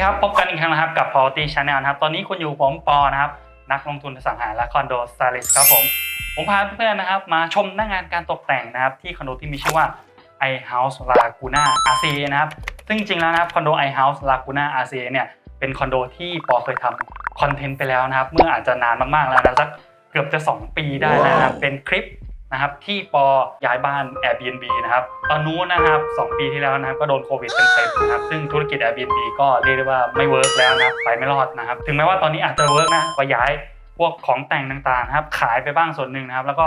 ดีครับ พบกันอีกครั้งนะครับ กับ p o l t y Channel นะครับ ตอนนี้คุณอยู่ผมปอนะครับ นักลงทุนอสังหาและคอนโดสไตลิสครับผม ผมพาเพื่อนๆนะครับ มาชมหน้างานการตกแต่งนะครับ ที่คอนโดที่มีชื่อว่า i House Laguna RCA นะครับ ซึ่งจริงๆแล้วนะครับคอนโด i House Laguna RCA เนี่ยเป็นคอนโดที่ปอเคยทำคอนเทนต์ไปแล้วนะครับ เมื่ออาจจะนานมากๆแล้วนะสักเกือบจะ 2 ปีได้แล้วนะครับเป็นคลิป นะครับที่ปอย้ายบ้าน Airbnb นะครับตอนนู้นนะครับ2ปีที่แล้วนะครับก็โดนโควิดเต็มนะครับซึ่งธุรกิจ Airbnb ก็เรียกได้ว่าไม่เวิร์กแล้วนะไปไม่รอดนะครับถึงแม้ว่าตอนนี้อาจจะเวิร์กนะก็ย้ายพวกของแต่งต่างๆนะครับขายไปบ้างส่วนหนึ่งนะครับ แล้วก็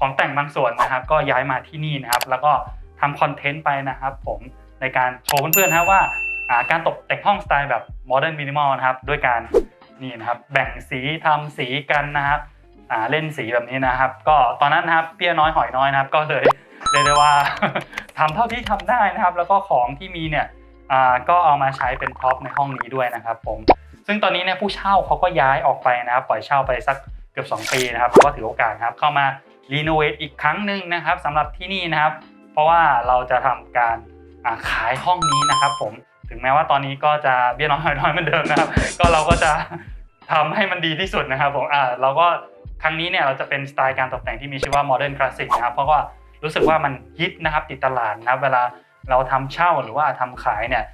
ของแต่งบางส่วนนะครับ ก็ย้ายมาที่นี่นะครับ แล้วก็ทำคอนเทนต์ไปนะครับ ผมในการโชว์เพื่อนๆนะครับว่าการตกแต่งห้องสไตล์แบบโมเดิร์นมินิมอลนะครับด้วยการนี่นะครับแบ่งสีทำสีกันนะครับ อ่าเล่นสีแบบนี้นะครับ ก็ตอนนั้นนะครับเปี้ยน้อยหอยน้อยนะครับ ก็เลยเรียกได้ว่าทำเท่าที่ทำได้นะครับ แล้วก็ของที่มีเนี่ยอ่าก็เอามาใช้เป็นพร็อพในห้องนี้ด้วยนะครับ ผม ซึ่งตอนนี้เนี่ยผู้เช่าเขาก็ย้ายออกไปนะครับ ปล่อยเช่าไปสักเกือบ 2 ปีนะครับก็ถือโอกาสครับเข้ามารีโนเวทอีกครั้งหนึ่งนะครับสำหรับที่นี่นะครับ เพราะว่าเราจะทำการขายห้องนี้นะครับ ผมถึงแม้ว่าตอนนี้ก็จะเบี้ยน้อยหอยน้อยเหมือนเดิมนะครับ ก็เราก็จะทำให้มันดีที่สุดนะครับผมอ่าเราก็ ครั้งนี้เนี่ยเราจะเป็นสไตล์การตกแต่งที่มีชื่อว่า Modern Classic นะครับเพราะว่ารู้สึกว่ามันฮิตนะครับติดตลาดนะครับเวลาเราทำเช่าหรือว่าทำขายเนี่ย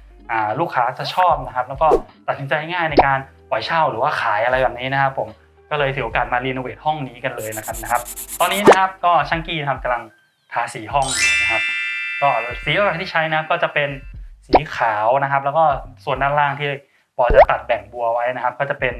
ลูกค้าจะชอบนะครับ แล้วก็ตัดสินใจง่ายในการปล่อยเช่าหรือว่าขายอะไรแบบนี้นะครับผมก็เลยถือโอกาสมารีโนเวทห้องนี้กันเลยนะครับนะครับ ตอนนี้นะครับก็ช่างกี้ทำกำลังทาสีห้องนะครับ ก็สีหลักที่ใช้นะก็จะเป็นสีขาวนะครับ แล้วก็ส่วนด้านล่างที่ปอจะตัดแบ่งบัวไว้นะครับ ก็จะเป็น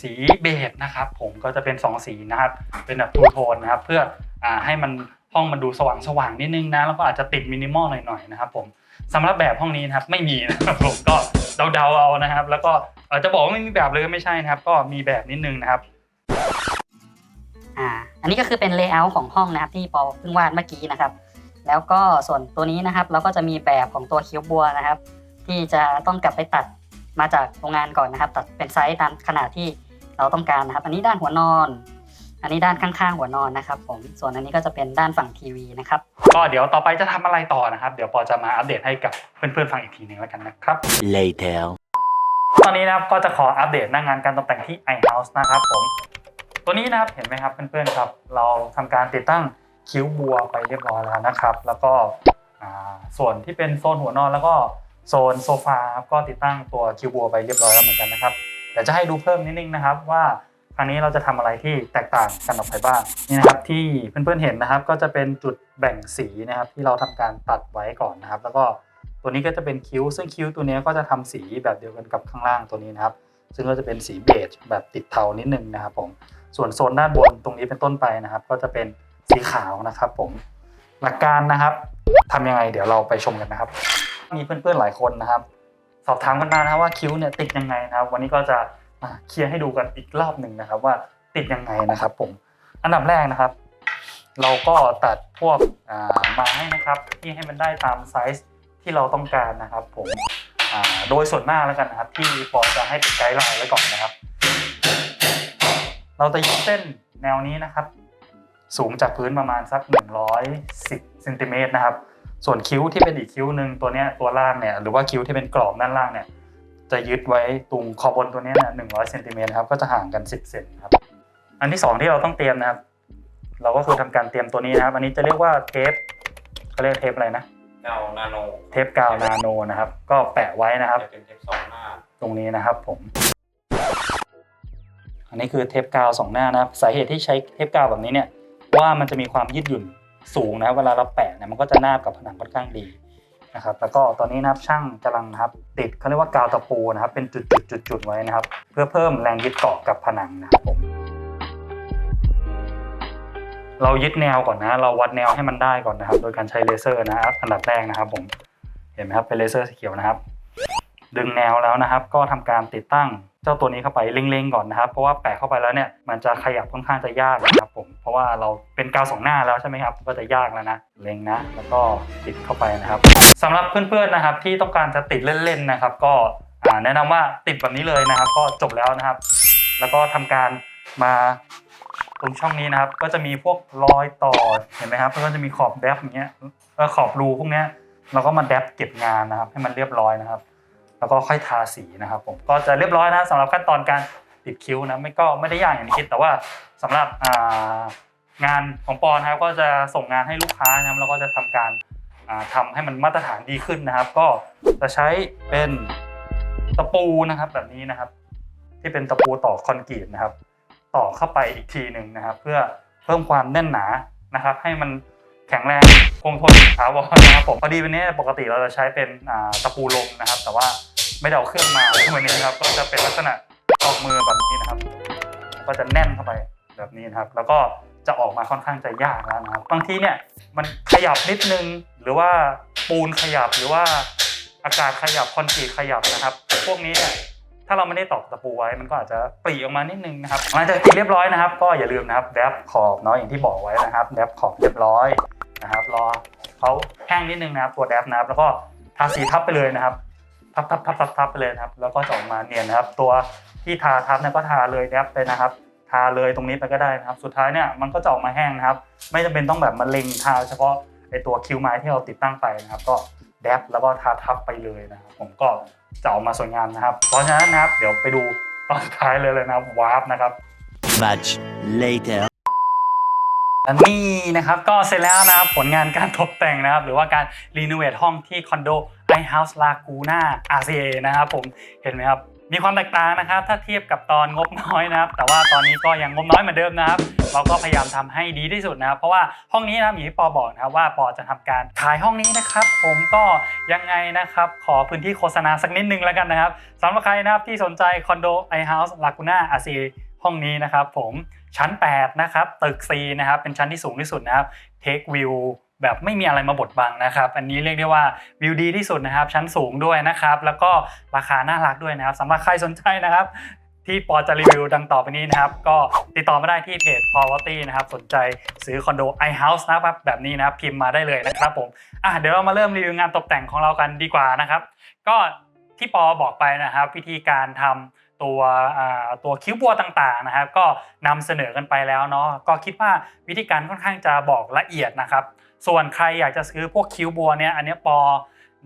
สีเบจนะครับ ผมก็จะเป็น 2 สีนะครับ เป็นแบบทูโทนนะครับ เพื่ออให้มันห้องมันดูสว่างสว่างนิดนึงนะแล้วก็อาจจะติดมินิมอลหน่อยๆนะครับ ผมสำหรับแบบห้องนี้นะครับไม่มีนะครับผมก็เดาๆเอานะครับ แล้วก็อาจจะบอกว่าไม่มีแบบเลยก็ไม่ใช่นะครับ ก็มีแบบนิดนึงนะครับอ่าอันนี้ก็คือเป็นเลเยอร์ของห้องนะครับที่ปอเพิ่งวาดเมื่อกี้นะครับ แล้วก็ส่วนตัวนี้นะครับ เราก็จะมีแบบของตัวคิ้วบัวนะครับ ที่จะต้องกลับไปตัดมาจากโรงงานก่อนนะครับ ตัดเป็นไซส์ตามขนาดที่ เราต้องการนะครับ อันนี้ด้านหัวนอน อันนี้ด้านข้างๆหัวนอนนะครับ ผมส่วนอันนี้ก็จะเป็นด้านฝั่งทีวีนะครับก็เดี๋ยวต่อไปจะทำอะไรต่อนะครับ เดี๋ยวปอจะมาอัปเดตให้กับเพื่อนๆฟังอีกทีหนึ่งแล้วกันนะครับ Later. ตอนนี้นะครับก็จะขออัปเดตหน้างงานการตกแต่งที่ iHouse นะครับผม ตัวนี้นะครับเห็นไหมครับเพื่อนๆครับ เราทำการติดตั้งคิ้วบัวไปเรียบร้อยแล้วนะครับ แล้วก็อ่าส่วนที่เป็นโซนหัวนอนแล้วก็โซนโซฟาครับก็ติดตั้งตัวคิ้วบัวไปเรียบร้อยแล้วเหมือนกันนะครับ เดี๋ยวจะให้ดูเพิ่มนิดนึงนะครับว่าครั้งนี้เราจะทำอะไรที่แตกต่างกันออกไปบ้างนี่นะครับที่เพื่อนๆเห็นนะครับ ก็จะเป็นจุดแบ่งสีนะครับ ที่เราทำการตัดไว้ก่อนนะครับ แล้วก็ตัวนี้ก็จะเป็นคิ้ว ซึ่งคิ้วตัวนี้ก็จะทำสีแบบเดียวกันกับข้างล่างตัวนี้นะครับ ซึ่งก็จะเป็นสีเบจแบบติดเทานิดนึงนะครับผมส่วนโซนด้านบนตรงนี้เป็นต้นไปนะครับ ก็จะเป็นสีขาวนะครับผมหลักการนะครับทำยังไงเดี๋ยวเราไปชมกันนะครับ มีเพื่อนๆหลายคนนะครับ สอบถามกันมานะว่าคิ้วเนี่ยติดยังไงนะครับ วันนี้ก็จะเคลียร์ให้ดูกันอีกรอบหนึ่งนะครับ ว่าติดยังไงนะครับผมอันดับแรกนะครับ เราก็ตัดพวกอ่าไม้นะครับ ที่ให้มันได้ตามไซส์ที่เราต้องการนะครับ ผมโดยส่วนมากแล้วกันนะครับ ที่ปอจะให้เป็นไกด์ไลน์ไว้ก่อนนะครับ เราจะยึดเส้นแนวนี้นะครับ สูงจากพื้นประมาณสัก 110เซนติเมตรนะครับ ส่วนคิ้วที่เป็นอีกคิ้วหนึ่งตัวเนี้ยตัวล่างเนี่ยหรือว่าคิ้วที่เป็นกรอบด้านล่างเนี่ยจะยึดไว้ตรงขอบบนตัวเนี้ยนะ100เซนติเมตรครับก็จะห่างกัน10เซนครับอันที่สองที่เราต้องเตรียมนะครับ เราก็คือทำการเตรียมตัวนี้นะครับ อันนี้จะเรียกว่าเทปเขาเรียกเทปอะไรนะเงานาโนเทปกาวนาโนนะครับ ก็แปะไว้นะครับจะเป็นเทปสองหน้าตรงนี้นะครับผม อันนี้คือเทปกาวสองหน้านะครับ สาเหตุที่ใช้เทปกาวแบบนี้เนี่ยว่ามันจะมีความยืดหยุ่น สูงนะเวลาเราแปะเนี่ยมันก็จะนาบกับผนังค่อนข้างดีนะครับแล้วก็ตอนนี้นะครับช่างกำลังนะครับติดเขาเรียกว่ากาวตะปูนะครับเป็นจุดๆๆๆไว้นะครับ เพื่อเพิ่มแรงยึดเกาะกับผนังนะครับผมเรายึดแนวก่อนนะ เราวัดแนวให้มันได้ก่อนนะครับ โดยการใช้เลเซอร์นะครับ อันดับแรกนะครับผมเห็นไหมครับเป็นเลเซอร์สีเขียวนะครับ ดึงแนวแล้วนะครับ ก็ทำการติดตั้งเจ้าตัวนี้เข้าไปเล็งๆก่อนนะครับ เพราะว่าแปะเข้าไปแล้วเนี่ยมันจะขยับค่อนข้างจะยากนะครับผมเพราะว่าเราเป็นกาวสองหน้าแล้วใช่ไหมครับก็จะยากแล้วนะเล็งนะ แล้วก็ติดเข้าไปนะครับสำหรับเพื่อนๆนะครับ ที่ต้องการจะติดเล่นๆนะครับ ก็แนะนำว่าติดแบบนี้เลยนะครับ ก็จบแล้วนะครับ แล้วก็ทำการมาตรงช่องนี้นะครับ ก็จะมีพวกรอยต่อเห็นไหมครับก็จะมีขอบแดบอย่างเงี้ยขอบรูพวกเนี้ยเราก็มาแดบเก็บงานนะครับ ให้มันเรียบร้อยนะครับ แล้วก็ค่อยทาสีนะครับผมก็จะเรียบร้อยนะสำหรับขั้นตอนการติดคิ้วนะไม่ก็ไม่ได้ยากอย่างที่คิด แต่ว่าสำหรับงานของปอนครับก็จะส่งงานให้ลูกค้านะครับแล้วก็จะทำการอ่าทำให้มันมาตรฐานดีขึ้นนะครับ ก็จะใช้เป็นตะปูนะครับแบบนี้นะครับ ที่เป็นตะปูต่อคอนกรีตนะครับ ต่อเข้าไปอีกทีหนึ่งนะครับ เพื่อเพิ่มความแน่นหนานะครับ ให้มันแข็งแรงคงทนถาวรนะครับผมพอดีวันนี้ปกติเราจะใช้เป็นตะปูลมนะครับ แต่ว่า ไม่ได้เอาเครื่องมาวันนี้นะครับ ก็จะเป็นลักษณะออกมือแบบนี้นะครับ ก็จะแน่นเข้าไปแบบนี้นะครับ แล้วก็จะออกมาค่อนข้างจะยากแล้วนะครับบางทีเนี่ยมันขยับนิดนึงหรือว่าปูนขยับหรือว่าอากาศขยับคอนกรีตขยับนะครับ พวกนี้เนี่ยถ้าเราไม่ได้ตอกตะปูไว้มันก็อาจจะปรีออกมานิดนึงนะครับหลังจากติดเรียบร้อยนะครับ ก็อย่าลืมนะครับแดบขอบเนาะอย่างที่บอกไว้นะครับแดบขอบเรียบร้อยนะครับ รอเขาแห้งนิดนึงนะครับตัวแดบนะครับ แล้วก็ทาสีทับไปเลยนะครับ ทับทับทับทับทับไปเลยนะครับ แล้วก็จะออกมาเนียนนะครับ ตัวที่ทาทับเนี่ยก็ทาเลยแดบไปนะครับ ทาเลยตรงนี้ไปก็ได้นะครับ สุดท้ายเนี่ยมันก็จะออกมาแห้งนะครับ ไม่จำเป็นต้องแบบมาเล็งทาเฉพาะไอตัวคิวไม้ที่เราติดตั้งไปนะครับ ก็แดบแล้วก็ทาทับไปเลยนะครับผมก็จะออกมาสวยงามนะครับ เพราะฉะนั้นนะครับเดี๋ยวไปดูตอนสุดท้ายเลยเลยนะครับวาร์ปนะครับ Much later. อันนี้นะครับก็เสร็จแล้วนะครับผลงานการตกแต่งนะครับ หรือว่าการรีโนเวทห้องที่คอนโด i House Laguna RCA นะครับผมเห็นไหมครับ มีความแตกต่างนะครับ ถ้าเทียบกับตอนงบน้อยนะครับ แต่ว่าตอนนี้ก็ยังงบน้อยเหมือนเดิมนะครับเราก็พยายามทำให้ดีที่สุดนะครับ เพราะว่าห้องนี้นะครับอย่างที่ปอบอกนะครับว่าปอจะทำการขายห้องนี้นะครับ ผมก็ยังไงนะครับ ขอพื้นที่โฆษณาสักนิดนึงแล้วกันนะครับสำหรับใครนะครับที่สนใจคอนโด i House Laguna RCA ห้องนี้นะครับ ผมชั้น 8 นะครับ ตึก C นะครับ เป็นชั้นที่สูงที่สุดนะครับเทควิว แบบไม่มีอะไรมาบดบังนะครับ อันนี้เรียกได้ว่าวิวดีที่สุดนะครับ ชั้นสูงด้วยนะครับ แล้วก็ราคาน่ารักด้วยนะครับสำหรับใครสนใจนะครับ ที่ปอจะรีวิวดังต่อไปนี้นะครับ ก็ติดต่อมาได้ที่เพจ p o v e r t y นะครับ สนใจซื้อคอนโด i House นะครับแบบนี้นะครับพิมพ์มาได้เลยนะครับผมอะเดี๋ยวเรามาเริ่มรีวิวงานตกแต่งของเรากันดีกว่านะครับ ก็ที่ปอบอกไปนะครับ วิธีการทำตัวตัวคิ้วบัวต่างๆนะครับ ก็นำเสนอกันไปแล้วเนาะก็คิดว่าวิธีการค่อนข้างจะบอกละเอียดนะครับ ส่วนใครอยากจะซื้อพวกคิ้วบัวเนี่ยอันนี้ปอ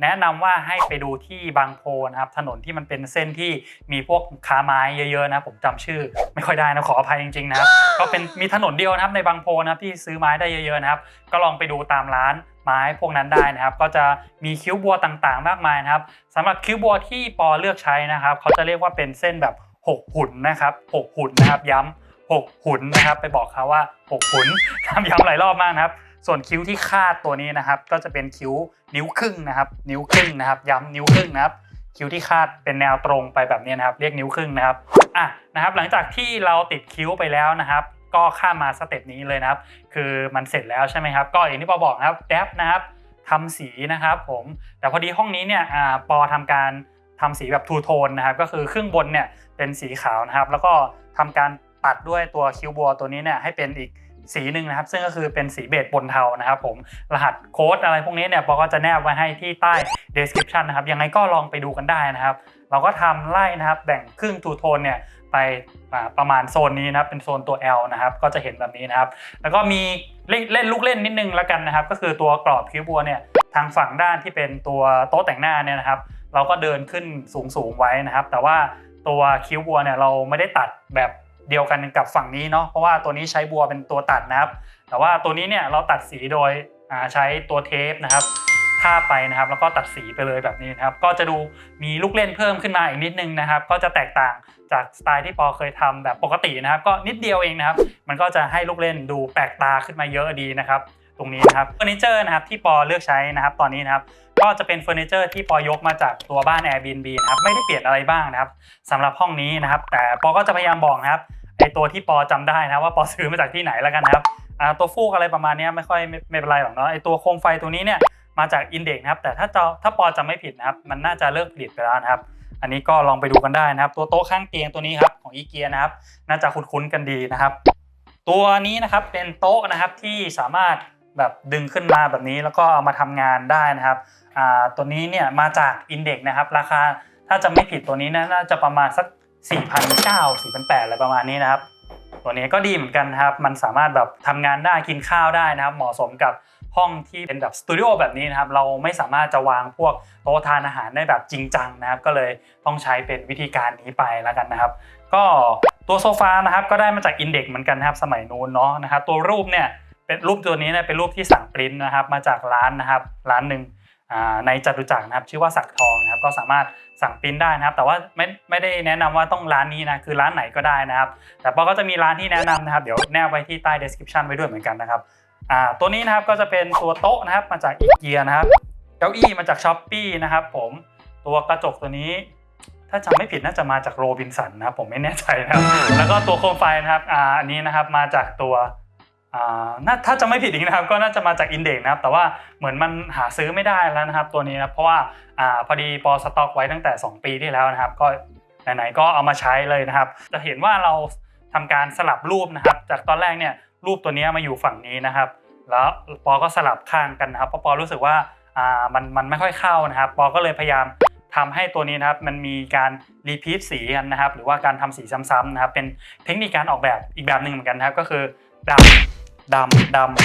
แนะนำว่าให้ไปดูที่บางโพนะครับถนนที่มันเป็นเส้นที่มีพวกค้าไม้เยอะๆนะผมจำชื่อ ไม่ค่อยได้นะขออภัยจริงๆนะครับก็เป็นมีถนนเดียวนะครับในบางโพนะครับที่ซื้อไม้ได้เยอะๆนะครับ ก็ลองไปดูตามร้านไม้พวกนั้นได้นะครับ ก็จะมีคิ้วบัวต่างๆ มากมายนะครับสำหรับคิ้วบัวที่ปอเลือกใช้นะครับเขาจะเรียกว่าเป็นเส้นแบบหกหุ่นนะครับหกหุ่นนะครับย้ำหกหุ่นนะครับ ไปบอกเขาว่าหกหุ่นทำย้ำหลายรอบมากนะครับ ส่วนคิ้วที่คาดตัวนี้นะครับ ก็จะเป็นคิ้วนิ้วครึ่งนะครับ นิ้วครึ่งนะครับ ย้ำนิ้วครึ่งนะครับ คิ้วที่คาดเป็นแนวตรงไปแบบนี้นะครับ เรียกนิ้วครึ่งนะครับอะนะครับ หลังจากที่เราติดคิ้วไปแล้วนะครับ ก็ข้ามมาสเต็ปนี้เลยนะครับ คือมันเสร็จแล้วใช่ไหมครับ ก็อย่างที่ปอบอกนะครับแดบนะครับทำสีนะครับผม แต่พอดีห้องนี้เนี่ยอปอทำการทำสีแบบทูโทนนะครับ ก็คือครึ่งบนเนี่ยเป็นสีขาวนะครับ แล้วก็ทำการตัดด้วยตัวคิ้วบัวตัวนี้เนี่ยให้เป็นอีก สีหนึ่งนะครับ ซึ่งก็คือเป็นสีเบจปนเทานะครับผมรหัสโค้ดอะไรพวกนี้เนี่ยปอก็จะแนบไว้ให้ที่ใต้ description นะครับยังไงก็ลองไปดูกันได้นะครับ เราก็ทำไล่นะครับแบ่งครึ่งทูโทนเนี่ยไปประมาณโซนนี้นะครับเป็นโซนตัว L นะครับก็จะเห็นแบบนี้นะครับ แล้วก็มีเล่นลูกเล่นนิดนึงแล้วกันนะครับ ก็คือตัวกรอบคิ้วบัวเนี่ยทางฝั่งด้านที่เป็นตัวโต๊ะแต่งหน้าเนี่ยนะครับ เราก็เดินขึ้นสูงสูงๆไว้นะครับ แต่ว่าตัวคิ้วบัวเนี่ยเราไม่ได้ตัดแบบ เดียวกันกับฝั่งนี้เนาะเพราะว่าตัวนี้ใช้บัวเป็นตัวตัดนะครับ แต่ว่าตัวนี้เนี่ยเราตัดสีโดยใช้ตัวเทปนะครับทาไปนะครับ แล้วก็ตัดสีไปเลยแบบนี้นะครับ ก็จะดูมีลูกเล่นเพิ่มขึ้นมาอีกนิดนึงนะครับ ก็จะแตกต่างจากสไตล์ที่ปอเคยทำแบบปกตินะครับ ก็นิดเดียวเองนะครับ มันก็จะให้ลูกเล่นดูแปลกตาขึ้นมาเยอะดีนะครับ ตรงนี้นะครับเฟอร์นิเจอร์นะครับที่ปอเลือกใช้นะครับตอนนี้นะครับก็จะเป็นเฟอร์นิเจอร์ที่ปอยกมาจากตัวบ้าน Airbnb นะครับไม่ได้เปลี่ยนอะไรบ้างนะครับสำหรับห้องนี้นะครับ แต่ปอก็จะพยายามบอกนะครับไอตัวที่ปอจำได้นะว่าปอซื้อมาจากที่ไหนแล้วกันนะครับตัวฟูกอะไรประมาณนี้ไม่ค่อยไม่ไม่เป็นไรหรอกเนาะไอตัวโคมไฟตัวนี้เนี่ยมาจากอินเด็กนะครับแต่ถ้าจะถ้าปอจำไม่ผิดนะครับ มันน่าจะเลิกผลิตไปแล้วนะครับ อันนี้ก็ลองไปดูกันได้นะครับ ตัวโต๊ะข้างเตียงตัวนี้ครับของอีเกียนะครับ น่าจะคุ้นๆกันดีนะครับ ตัวนี้นะครับเป็นโต๊ะนะครับที่สามารถ แบบดึงขึ้นมาแบบนี้แล้วก็เอามาทำงานได้นะครับตัวนี้เนี่ยมาจากอินเด็กนะครับ ราคาถ้าจะไม่ผิดตัวนี้น่าจะประมาณสัก 4,900 4,800อะไรประมาณนี้นะครับ ตัวนี้ก็ดีเหมือนกันครับ มันสามารถแบบทำงานได้กินข้าวได้นะครับ เหมาะสมกับห้องที่เป็นแบบสตูดิโอแบบนี้นะครับ เราไม่สามารถจะวางพวกโต๊ะทานอาหารได้แบบจริงจังนะครับ ก็เลยต้องใช้เป็นวิธีการนี้ไปแล้วกันนะครับ ก็ตัวโซฟานะครับก็ได้มาจากอินเด็กเหมือนกันนะครับสมัยนู้นเนาะนะครับตัวรูปเนี่ย เป็นรูปตัวนี้เนี่ยเป็นรูปที่สั่งปริ้นนะครับ มาจากร้านนะครับ ร้านหนึ่งในจตุจักรนะครับ ชื่อว่าสักทองนะครับ ก็สามารถสั่งปริ้นได้นะครับ แต่ว่าไม่ไม่ได้แนะนำว่าต้องร้านนี้นะคือร้านไหนก็ได้นะครับ แต่ปอก็จะมีร้านที่แนะนำนะครับ เดี๋ยวแนบไว้ที่ใต้ description ไว้ด้วยเหมือนกันนะครับตัวนี้นะครับก็จะเป็นตัวโต๊ะนะครับมาจากอีเกียนะครับเก้าอี้มาจากช้อปปีนะครับผมตัวกระจกตัวนี้ ถ้าจำไม่ผิดน่าจะมาจากโรบินสันนะครับผมไม่แน่ใจนะครับแล้วก็ตัวโคมไฟนะครับอ่าอันนี้นะครับมาจากตัว น่าถ้าจะไม่ผิดอีกนะครับก็น่าจะมาจากอินเด็กนะครับแต่ว่าเหมือนมันหาซื้อไม่ได้แล้วนะครับตัวนี้นะเพราะว่าอ่าพอดีปอสต็อกไว้ตั้งแต่ 2 ปีที่แล้วนะครับ ก็ไหนๆก็เอามาใช้เลยนะครับ จะเห็นว่าเราทำการสลับรูปนะครับ จากตอนแรกเนี่ยรูปตัวนี้มาอยู่ฝั่งนี้นะครับ แล้วปอก็สลับข้างกันนะครับเพราะปอรู้สึกว่าอ่ามันมันไม่ค่อยเข้านะครับ ปอก็เลยพยายามทำให้ตัวนี้นะครับมันมีการรีพีทสีกันนะครับ หรือว่าการทำสีซ้ำๆนะครับเป็นเทคนิคการออกแบบอีกแบบหนึ่งเหมือนกันนะครับก็คือดำ ดำดำ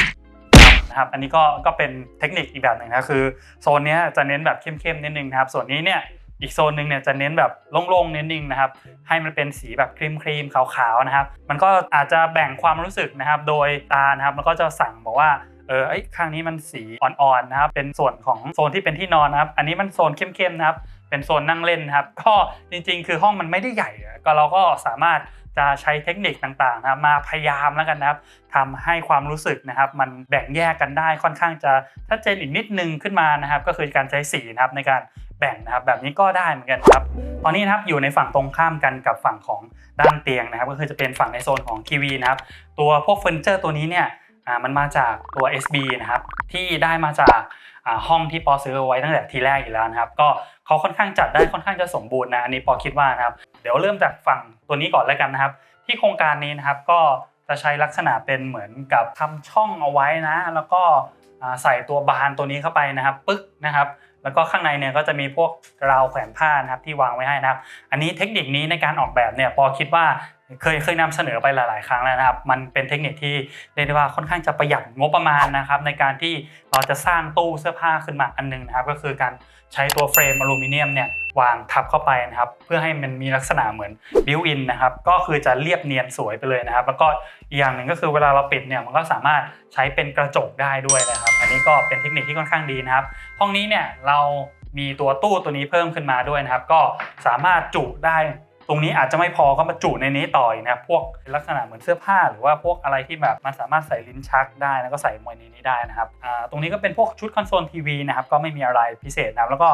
ดำนะครับอันนี้ก็ก็เป็นเทคนิคอีกแบบหนึ่งนะคือโซนนี้จะเน้นแบบเข้มๆนิดนึงนะครับ ส่วนนี้เนี่ยอีกโซนหนึ่งเนี่ยจะเน้นแบบโล่งๆนิดนึงนะครับ ให้มันเป็นสีแบบครีมครีมๆขาวๆนะครับ มันก็อาจจะแบ่งความรู้สึกนะครับ โดยตานะครับแล้วก็จะสั่งบอกว่าเออไอ้ข้างนี้มันสีอ่อนๆนะครับ เป็นส่วนของโซนที่เป็นที่นอนนะครับ อันนี้มันโซนเข้มๆนะครับ เป็นโซนนั่งเล่นครับ ก็จริงๆ คือห้องมันไม่ได้ใหญ่ ก็เราก็สามารถจะใช้เทคนิคต่างๆนะครับมาพยายามแล้วกันนะครับทำให้ความรู้สึกนะครับ มันแบ่งแยกกันได้ค่อนข้างจะชัดเจนอีกนิดนึงขึ้นมานะครับ ก็คือการใช้สีนะครับในการแบ่งนะครับแบบนี้ก็ได้เหมือนกันครับ ตอนนี้นะครับอยู่ในฝั่งตรงข้ามกันกับฝั่งของด้านเตียงนะครับ ก็คือจะเป็นฝั่งในโซนของทีวีนะครับ ตัวพวกเฟอร์นิเจอร์ตัวนี้เนี่ยอ่ามันมาจากตัว SB นะครับที่ได้มาจากห้องที่ปอซื้อเอาไว้ตั้งแต่ทีแรกอยู่แล้วนะครับ ก็เขาค่อนข้างจัดได้ค่อนข้างจะสมบูรณ์นะอันนี้ปอคิดว่านะครับ เดี๋ยวเริ่มจากฝั่งตัวนี้ก่อนแล้วกันนะครับ ที่โครงการนี้นะครับก็จะใช้ลักษณะเป็นเหมือนกับทำช่องเอาไว้นะ แล้วก็ใส่ตัวบานตัวนี้เข้าไปนะครับ ปึ๊กนะครับ แล้วก็ข้างในเนี่ยก็จะมีพวกราวแขวนผ้านะครับที่วางไว้ให้นะครับ อันนี้เทคนิคนี้ในการออกแบบเนี่ยปอคิดว่า เคยเคยนำเสนอไปหลาย ๆ ครั้งแล้วนะครับ มันเป็นเทคนิคที่เรียกได้ว่าค่อนข้างจะประหยัดงบประมาณนะครับ ในการที่เราจะสร้างตู้เสื้อผ้าขึ้นมาอันหนึงนะครับ ก็คือการใช้ตัวเฟรมอลูมิเนียมเนี่ยวางทับเข้าไปนะครับ เพื่อให้มันมีลักษณะเหมือนบิวอินนะครับ ก็คือจะเรียบเนียนสวยไปเลยนะครับ แล้วก็อีกอย่างหนึ่งก็คือเวลาเราปิดเนี่ยมันก็สามารถใช้เป็นกระจกได้ด้วยนะครับ อันนี้ก็เป็นเทคนิคที่ค่อนข้างดีนะครับ ห้องนี้เนี่ยเรามีตัวตู้ตัวนี้เพิ่มขึ้นมาด้วยนะครับ ก็สามารถจุได้ ตรงนี้อาจจะไม่พอก็มาจุในนี้ต่ออีกนะพวกลักษณะเหมือนเสื้อผ้า หรือว่าพวกอะไรที่แบบมันสามารถใส่ลิ้นชักได้แล้วก็ใส่มวยในนี้ได้นะครับตรงนี้ก็เป็นพวกชุดคอนโซลทีวีนะครับก็ไม่มีอะไรพิเศษนะแล้วก็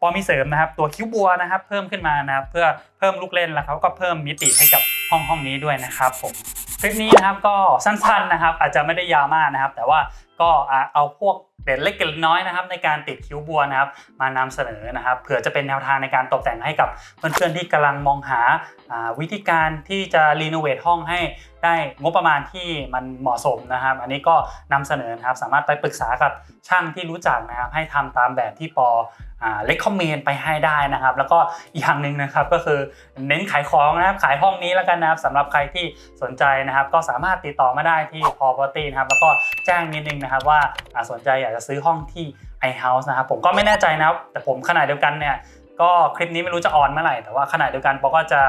พอมีเสริมนะครับตัวคิ้วบัวนะครับเพิ่มขึ้นมานะครับเพื่อเพิ่มลูกเล่นแล้วเขาก็เพิ่มมิติให้กับห้องห้องนี้ด้วยนะครับผมคลิปนี้นะครับก็สั้นๆนะครับอาจจะไม่ได้ยาวมากนะครับ แต่ว่าก็เอาพวกเด็ดเล็กเกล็ดน้อยนะครับในการติดคิ้วบัวนะครับมานำเสนอนะครับเผื่อจะเป็นแนวทางในการตกแต่งให้กับเพื่อนๆที่กำลังมองหาวิธีการที่จะรีโนเวทห้องให้ได้งบประมาณที่มันเหมาะสมนะครับ อันนี้ก็นำเสนอนะครับสามารถไปปรึกษากับช่างที่รู้จักนะครับให้ทำตามแบบที่ปอเลคคอมเมนไปให้ได้นะครับ แล้วก็อีกอย่างหนึ่งนะครับก็คือเน้นขายของนะครับขายห้องนี้แล้วกันนะครับสำหรับใครที่สนใจนะครับ ก็สามารถติดต่อมาได้ที่ Property นะครับแล้วก็แจ้งนิดนึงนะครับว่าสนใจอยากจะซื้อห้องที่ iHouse นะครับผมก็ไม่แน่ใจนะครับแต่ผมขนาดเดียวกันเนี่ยก็คลิปนี้ไม่รู้จะออนเมื่อไหร่แต่ว่าขนาดเดียวกันปอก็จะ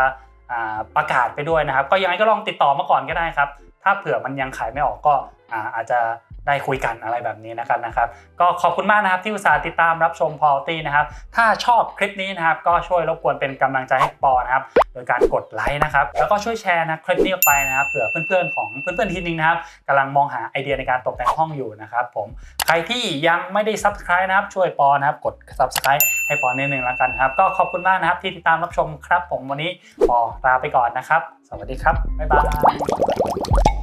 ประกาศไปด้วยนะครับ ก็ยังไงก็ลองติดต่อมาก่อนก็ได้ครับ ถ้าเผื่อมันยังขายไม่ออกก็อาจจะ ได้คุยกันอะไรแบบนี้นะครับนะครับ ก็ขอบคุณมากนะครับที่อุตส่าห์ติดตามรับชมพอลตี้นะครับ ถ้าชอบคลิปนี้นะครับก็ช่วยรบกวนเป็นกำลังใจให้ปอนะครับ โดยการกดไลค์นะครับ แล้วก็ช่วยแชร์นะคลิปนี้ออกไปนะครับเผื่อเพื่อนๆของเพื่อนๆทีนึงนะครับกำลังมองหาไอเดียในการตกแต่งห้องอยู่นะครับผมใครที่ยังไม่ได้ subscribe นะครับช่วยปอนะครับกด subscribe ให้ปอนิดนึงแล้วกันครับ ก็ขอบคุณมากนะครับที่ติดตามรับชมครับ ผมวันนี้ปอลาไปก่อนนะครับ สวัสดีครับบ๊ายบาย